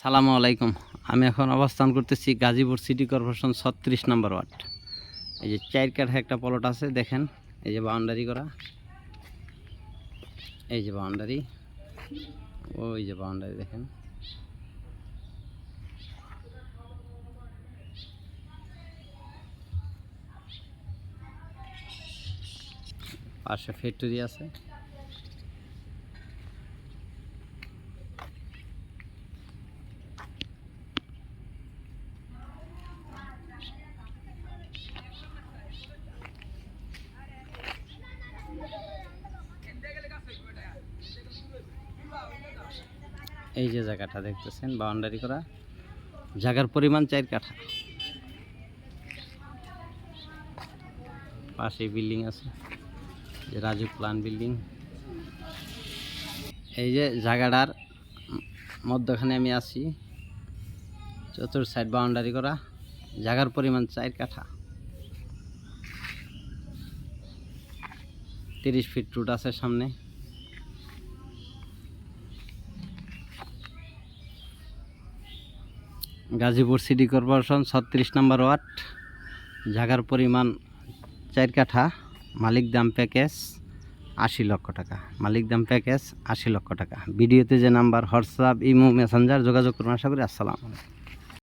সালামু আলাইকুম। আমি এখন অবস্থান করতেছি গাজীপুর সিটি কর্পোরেশন ছত্রিশ নম্বর ওয়ার্ড। এই যে চার কাঠা একটা প্লট আছে, দেখেন। এই যে বাউন্ডারি করা। এই যে বাউন্ডারি ওই যে বাউন্ডারি দেখেন। পাশে ফ্যাক্টরি আছে। এই যে জায়গাটা দেখতেছেন বাউন্ডারি করা। জায়গার পরিমাণ চার কাঠা। পাশে বিল্ডিং আছে, যে রাজু প্লান বিল্ডিং এই যে জায়গাটার মধ্যখানে আমি আছি, চতুর সাইড বাউন্ডারি করা, জায়গার পরিমাণ চার কাঠা। তিরিশ ফিট রুট আছে সামনে। গাজীপুর সিটি কর্পোরেশন, ছত্রিশ নম্বর ওয়ার্ড জাগার পরিমাণ চার কাঠা, মালিক দাম প্যাকেজ আশি লক্ষ টাকা, মালিক দাম প্যাকেজ আশি লক্ষ টাকা। ভিডিওতে যে নাম্বার, হোয়াটসঅ্যাপ, ইমো, মেসেঞ্জার যোগাযোগ করুন, আশা করি আসসালাম